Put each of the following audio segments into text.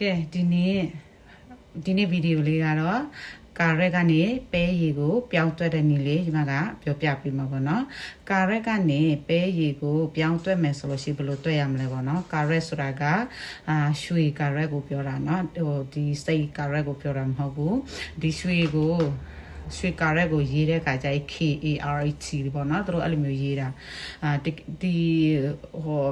ကဲဒီနေ့ဒီနေ့ဗီဒီယိုလေးကတော့ကာရက်ကနေပဲရည်ကိုပြောင်းသွက်တဲ့နည်းလေးညီမကပြောပြပေးမှာပေါ့နော်ကာရက်ကနေပဲရည်ကိုပြောင်းသွက်မယ်ဆိုလို့ရှိဘယ်လိုသွက်ရမလဲပေါ့နော်ကာရက်ဆိုတာကအာရွှေကာရက်ကိုပြောတာနော်ဟိုဒီစိတ်ကာရက်ကိုပြောတာမဟုတ်ဘူးဒီရွှေကိုရွှေကာရက်ကိုရေးတဲ့ခါကျရင် K A R T ပေါ့နော်သူတို့အဲ့လိုမျိုးရေးတာအာဒီဟို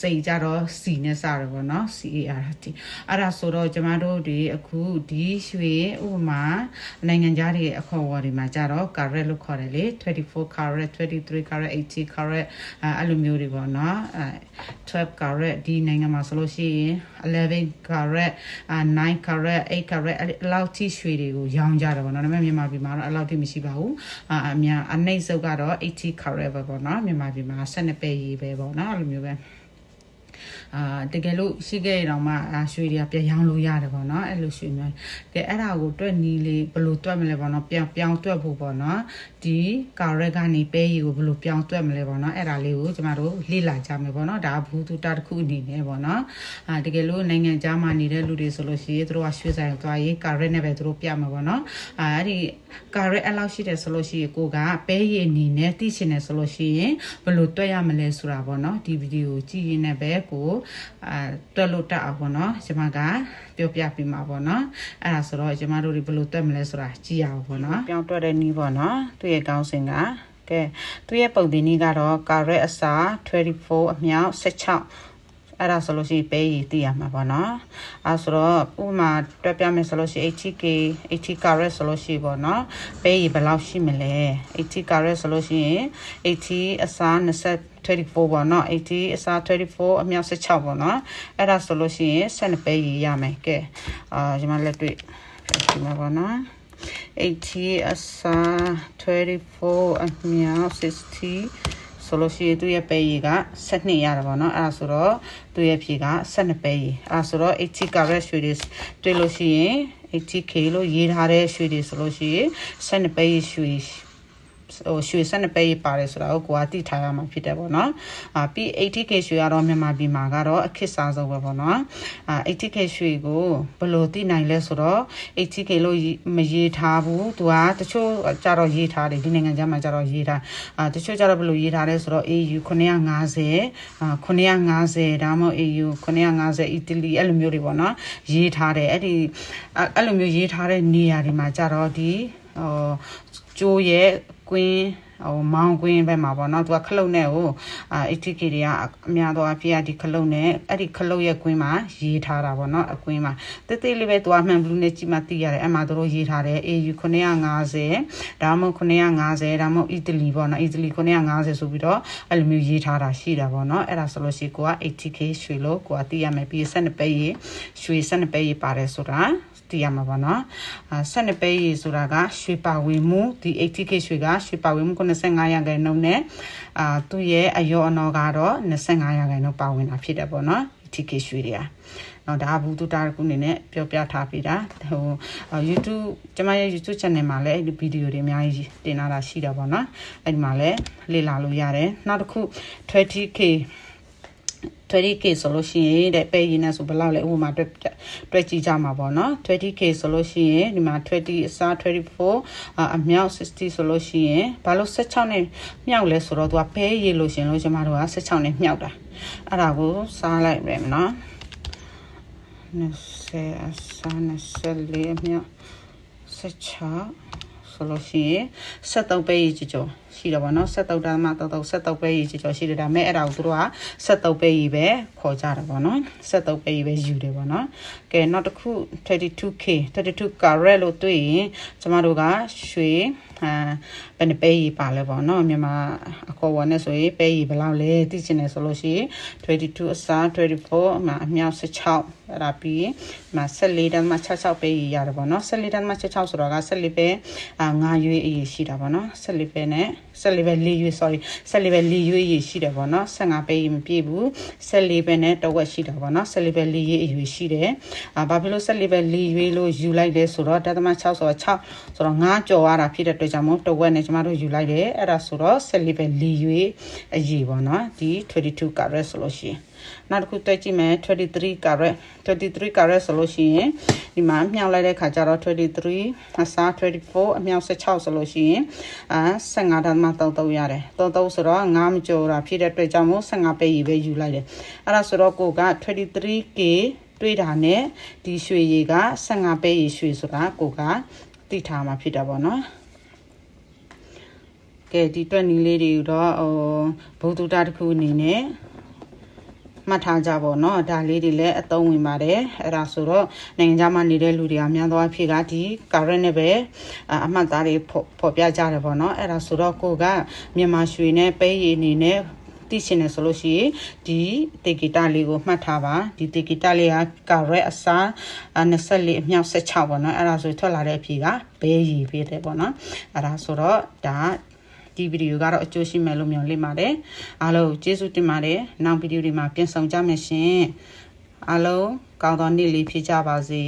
စိတ်ကြတော့စီနဲ့စရပေါ့နော် CART အဲ့ဒါဆိုတော့ကျမတို့ဒီအခုဒီရွှေဥပမာနိုင်ငံခြားတွေအခေါ်အဝေါ်တွေမှာကြတော့ carat လို့ခေါ်တယ်လေ24 carat 23 carat 80 carat အဲ့လိုမျိုးတွေပေါ့နော်12 carat ဒီနိုင်ငံမှာဆိုလို့ရှိရင်11 carat 9 carat 8 carat အဲ့လောက်ထိရွှေတွေကိုရောင်းကြတယ်ပေါ့နော်ဒါပေမဲ့မြန်မာပြည်မှာတော့အဲ့လောက်ထိမရှိပါဘူးအများအနှိမ့်စုပ်ကတော့80 carat ပဲပေါ့နော်မြန်မာပြည်မှာ12ပဲရေးပဲပေါ့နော်အဲ့လိုမျိုးပဲ အာတကယ်လို့ရှိခဲ့ရတော့မှရွှေတွေကပြန်ရောင်းလို့ရတယ်ပေါ့နော်အဲ့လိုရွှေမျိုးကဲအဲ့ဒါကိုတွက်နီးလေးဘယ်လိုတွက်မလဲပေါ့နော်ပြန်ပြောင်းတွက်ဖို့ပေါ့နော်ဒီကာရက်ကနေပဲရီကိုဘယ်လိုပြောင်းတွက်မလဲပေါ့နော်အဲ့ဒါလေးကိုကျမတို့လေ့လာကြမယ်ပေါ့နော်ဒါဘူးသူတာတစ်ခုအနေနဲ့ပေါ့နော်အာတကယ်လို့နိုင်ငံခြားမှာနေတဲ့လူတွေဆိုလို့ရှိရင်တို့ကရွှေဆိုင်သွားရေးကာရက်နဲ့ပဲတို့ပြမှာပေါ့နော်အာအဲ့ဒီကာရက်အဲ့လောက်ရှိတယ်ဆိုလို့ရှိရင်ကိုကပဲရီအနေနဲ့သိချင်တယ်ဆိုလို့ရှိရင်ဘယ်လိုတွက်ရမလဲဆိုတာပေါ့နော်ဒီဗီဒီယိုကြည့်ရင်လည်းပဲကိုအာတွက်လို့တက်အောင်ပေါ့နော်ကျွန်မကပြောပြပေးမှာပေါ့နော်အဲ့ဒါဆိုတော့ကျွန်မတို့ဒီဘယ်လိုတွက်မလဲဆိုတာကြည့်ရအောင်ပေါ့နော်ပြောင်းတွက်တဲ့နည်းပေါ့နော်သူ့ရဲ့ကောင်းစဉ်ကကဲသူ့ရဲ့ပုံတင်နည်းကတော့ caret အစာ24အမြောက်16 အဲ့ဒါဆိုလို့ရှိရင်ပဲရည်သိရမှာပေါ့နော်အဲ့ဆိုတော့ဥမာတွက်ပြမယ်ဆိုလို့ရှိရင် 80k 80 carat ဆိုလို့ရှိပေါ့နော်ပဲရည်ဘယ်လောက်ရှိမလဲ80 carat ဆိုလို့ရှိရင်80အစား20 24ပေါ့နော်80အစား24အမြောက်16ပေါ့နော်အဲ့ဒါဆိုလို့ရှိရင်12ပဲရည်ရမယ်ကဲအာဒီမှာလက်တွေ့ဒီမှာပေါ့နော်80အစား24အမြောက်60 ဆိုလို့ရှိရင်သူ့ရဲ့ပဲရည်က12ရတယ်ပေါ့နော်အဲ့ဒါဆိုတော့သူ့ရဲ့ဖြေက12ပဲရည်အဲ့ဒါဆိုတော့80 carat ရွှေတွေတွေ့လို့ရှိရင် 80k လို့ရေးထားတဲ့ရွှေတွေဆိုလို့ရှိရင်12ပဲရည်ရွှေ ဟိုရွှေ12ပဲရေးပါတယ်ဆိုတာကိုကိုကသိထားရမှာဖြစ်တယ်ပေါ့နော်အာပြီး 80k ရွှေကတော့မြန်မာပြည်မှာကတော့အခစ်စားဆုံးပဲပေါ့နော်အာ 80k ရွှေကိုဘယ်လိုသိနိုင်လဲဆိုတော့ 80k လို့မရေးထားဘူးသူကတချို့ကြတော့ရေးထားတယ်ဒီနိုင်ငံခြားမှာကြတော့ရေးထားအာတချို့ကြတော့ဘယ်လိုရေးထားလဲဆိုတော့ AU 950အာ950ဒါမှမဟုတ် AU 950 Italy အဲ့လိုမျိုးတွေပေါ့နော်ရေးထားတယ်အဲ့ဒီအဲ့လိုမျိုးရေးထားတဲ့နေရာတွေမှာကြတော့ဒီဟိုကျိုးရဲ့ ကွင်းဟိုမောင်ကွင်းဘက်မှာပေါ့နော်သူကခလုတ်နဲ့ဟိုအာ ATK တွေကအများသောအဖြစ်အဒီခလုတ်နဲ့အဲ့ဒီခလုတ်ရဲ့ကွင်းမှာရေးထားတာပေါ့နော်အကွင်းမှာတိတိလေးပဲသူကမှန်ဘလူးနဲ့ကြည့်မှသိရတယ်အဲ့မှာသူတို့ရေးထားတယ် AU 950ဒါမှမဟုတ်950ဒါမှမဟုတ်အီတလီပေါ့နော်အီတလီ950ဆိုပြီးတော့အဲ့လိုမျိုးရေးထားတာရှိတာပေါ့နော်အဲ့ဒါဆိုလို့ရှိရင်ကိုက ATK ရွှေလို့ကိုကသိရမယ်ပြီး12ပဲရေးရွှေ12ပဲရေးပါတယ်ဆိုတာ တည်ရမှာပါနော်အာဆက်နှစ်ပဲရေဆိုတာကရွှေပါဝင်မှုဒီ 80k ရွှေကရွှေပါဝင်မှု95ရာခိုင်နှုန်းနဲ့အာသူ့ရဲ့အယောအနောကတော့25ရာခိုင်နှုန်းပါဝင်တာဖြစ်တယ်ပေါ့နော် 80k ရွှေတွေကနော်ဒါဘူးတူတာကုအနေနဲ့ပြောပြထားပေးတာဟို YouTube ကျမရဲ့ YouTube channel မှာလည်းဒီဗီဒီယိုတွေအများကြီးတင်လာတာရှိတာပေါ့နော်အဲ့ဒီမှာလည်းလေ့လာလို့ရတယ်နောက်တစ်ခု 20k 20k ဆိုလို့ရှိရင်တဲ့ပဲရင်းနဲ့ဆိုဘယ်လောက်လဲဥပမာတွက်တွက်ကြည့်ကြမှာပေါ့နော် 20k ဆိုလို့ရှိရင်ဒီမှာ20အစား24အမြောက်60ဆိုလို့ရှိရင်ဘာလို့16နဲ့မြောက်လဲဆိုတော့သူကပဲရည်လို့ရှင်လို့ကျမတို့က16နဲ့မြောက်တာအဲ့ဒါကိုစားလိုက်မယ်နော်20အစား24အမြောက်16 ဆိုလို့ရှိရင်73ပဲကြီးကြော်ရှိတယ်ပေါ့နော်73တန်းမှတော့73ပဲကြီးကြော်ရှိတယ်ဒါမဲ့အဲ့ဒါကိုသူတို့က73ပဲကြီးပဲခေါ်ကြတာပေါ့နော်73ပဲကြီးပဲယူတယ်ပေါ့နော်ကဲနောက်တစ်ခု 32k 32 carat လို့တွေ့ရင်ကျမတို့ကရွှေအာဘယ်နှပဲကြီးပါလဲပေါ့နော်မြန်မာအခေါ်ဝါနဲ့ဆိုရင်ပဲကြီးဘယ်လောက်လဲသိချင်တယ်ဆိုလို့ရှိရင်22အစား24အမှအမြောက်16 အဲ့ဒါပြီးမှ14တန်းမှ66ပဲကြီးရတယ်ပေါ့နော်14တန်းမှ66ဆိုတော့က14ပဲအာ9ရွေးအရေးရှိတာပေါ့နော်14ပဲနဲ့14ပဲ4ရွေး sorry 14ပဲ4ရွေးအရေးရှိတယ်ပေါ့နော်15ပဲကြီးမပြည့်ဘူး14ပဲနဲ့တဝက်ရှိတာပေါ့နော်14ပဲ4ရွေးအရေးရှိတယ်အာဘာဖြစ်လို့14ပဲ4ရွေးလို့ယူလိုက်လဲဆိုတော့တသမ6ဆိုတော့6ဆိုတော့9ကြော်ရတာဖြစ်တဲ့အတွက်ကြောင့်မို့တဝက်နဲ့ကျမတို့ယူလိုက်တယ်အဲ့ဒါဆိုတော့14ပဲ4ရွေးအရေးပေါ့နော်ဒီ22 carat ဆိုလို့ရှိရင် နောက်တစ်ခုတွက်ကြည့်မယ်23 carat 23 carat ဆိုလို့ရှိရင်ဒီမှာမြှောက်လိုက်တဲ့ခါကျတော့23အစား24အမြောက်16ဆိုလို့ရှိရင်အာ15ဓာတ်မှ33ရတယ်33ဆိုတော့9မကျော်တာဖြစ်တဲ့အတွက်ကြောင့်မို့15ပဲရည်ပဲယူလိုက်တယ်အဲ့ဒါဆိုတော့ကိုက 23k တွေးတာနဲ့ဒီရွှေရည်က15ပဲရည်ရွှေဆိုတာကိုကသိထားမှာဖြစ်တာပေါ့နော်ကဲဒီတွက်နီလေးတွေတော့ဟိုဘုဒ္ဓတာတစ်ခုအနေနဲ့ မှတ်ထားကြပါတော့ဒါလေးတွေလည်းအသုံးဝင်ပါတယ်အဲ့ဒါဆိုတော့နိုင်ငံခြားမှာနေတဲ့လူတွေကများသောအားဖြင့်ကဒီ current နဲ့ပဲအမှတ်သားတွေဖော်ပြကြတယ်ပေါ့နော်အဲ့ဒါဆိုတော့ကိုကမြန်မာရွှေနဲ့ပဲရည်အနေနဲ့သိချင်တယ်ဆိုလို့ရှိရင်ဒီတေဂီတာလေးကိုမှတ်ထားပါဒီတေဂီတာလေးကကာရက်အစား24အမြောက်16ပေါ့နော်အဲ့ဒါဆိုထွက်လာတဲ့အဖြေကဘဲရည်ဖြစ်တယ်ပေါ့နော်အဲ့ဒါဆိုတော့ဒါ ဒီဗီဒီယိုကတော့အကျိုးရှိမယ်လို့မျှော်လင့်ပါတယ်အားလုံးကျေးဇူးတင်ပါတယ်နောက်ဗီဒီယိုတွေမှာပြန်ဆောင်ကြမယ်ရှင်အားလုံးကောင်းသောနေ့လေးဖြစ်ကြပါစေ